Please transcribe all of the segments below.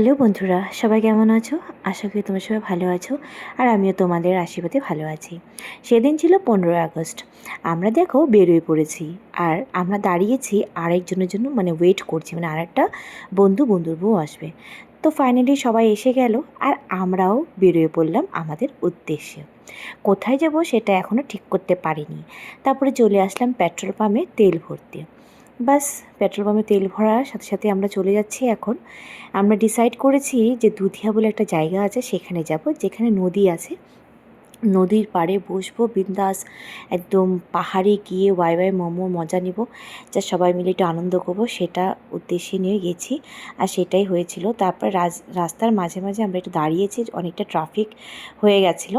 Hello বন্ধুরা, সবাই কেমন আছো? আশা করি তোমরা সবাই ভালো আছো আর আমিও তোমাদের আশীর্বাদে ভালো আছি। সেদিন ছিল পনেরোই আগস্ট। আমরা দেখো বেরোয় পড়েছি আর আমরা দাঁড়িয়েছি আরেকজনের জন্য মানে ওয়েট করছি মানে আরেকটা বন্ধু বন্ধুর বউ আসবে। তো ফাইনালি সবাই এসে গেল আর আমরাও বেরোয় পড়লাম আমাদের উদ্দেশ্যে। কোথায় যাব সেটা এখনও ঠিক করতে পারিনি। তারপরে চলে আসলাম পেট্রোল পাম্পে তেল ভরতে। বাস, পেট্রোল পাম্পে তেল ভরার সাথে সাথে আমরা চলে যাচ্ছি এখন। আমরা ডিসাইড করেছি যে দুধিয়া বলে একটা জায়গা আছে, সেখানে যাব, যেখানে নদী আছে। নদীর পাড়ে বসবো, বিন্দাস একদম পাহাড়ে গিয়ে ওয়াই ওয়াই মোমো মজা নিব। যা সবাই মিলে একটু আনন্দ করব, সেটা উদ্দেশ্যে নিয়ে গেছি আর সেটাই হয়েছিল। তারপর রাস্তার মাঝে মাঝে আমরা একটু দাঁড়িয়েছি, অনেকটা ট্রাফিক হয়ে গেছিল।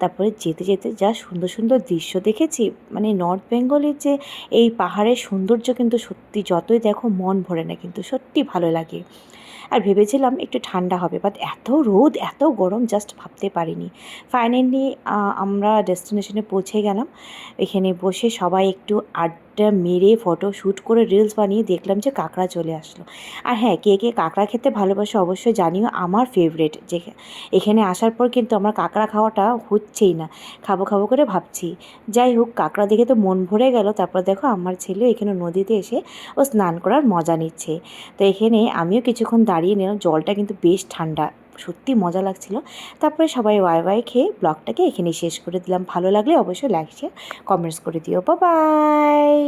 তারপরে যেতে যেতে যা সুন্দর সুন্দর দৃশ্য দেখেছি মানে নর্থ বেঙ্গলের যে এই পাহাড়ের সৌন্দর্য কিন্তু সত্যি যতই দেখো মন ভরে না, কিন্তু সত্যি ভালো লাগে। আর ভেবেছিলাম একটু ঠান্ডা হবে বাট এত রোদ, এত গরম জাস্ট ভাবতে পারিনি। ফাইনালি আমরা ডেস্টিনেশনে পৌঁছে গেলাম। এখানে বসে সবাই একটু আড্ডা মেরে ফটো শ্যুট করে রিলস বানিয়ে দেখলাম যে কাঁকড়া চলে আসলো। আর হ্যাঁ কে কে কাঁকড়া খেতে ভালোবাসে অবশ্যই জানিও আমার ফেভারেট যে এখানে আসার পর কিন্তু আমার কাঁকড়া খাওয়াটা হচ্ছেই না। খাব খাব করে ভাবছি। যাই হোক, কাঁকড়া দেখে তো মন ভরে গেল। তারপর দেখো আমার ছেলে এখানে নদীতে এসে ও স্নান করার মজা নিচ্ছে। তো এখানে আমিও কিছুক্ষণ দাঁড়িয়ে নিলাম। জলটা কিন্তু বেশ ঠান্ডা। সত্যি মজা লাগছিল। তারপরে সবাই ওয়াই ওয়াই খেয়ে ব্লগটাকে এখানেই শেষ করে দিলাম। ভালো লাগলে অবশ্যই লাইক শেয়ার কমেন্টস করে দিও। বা বাই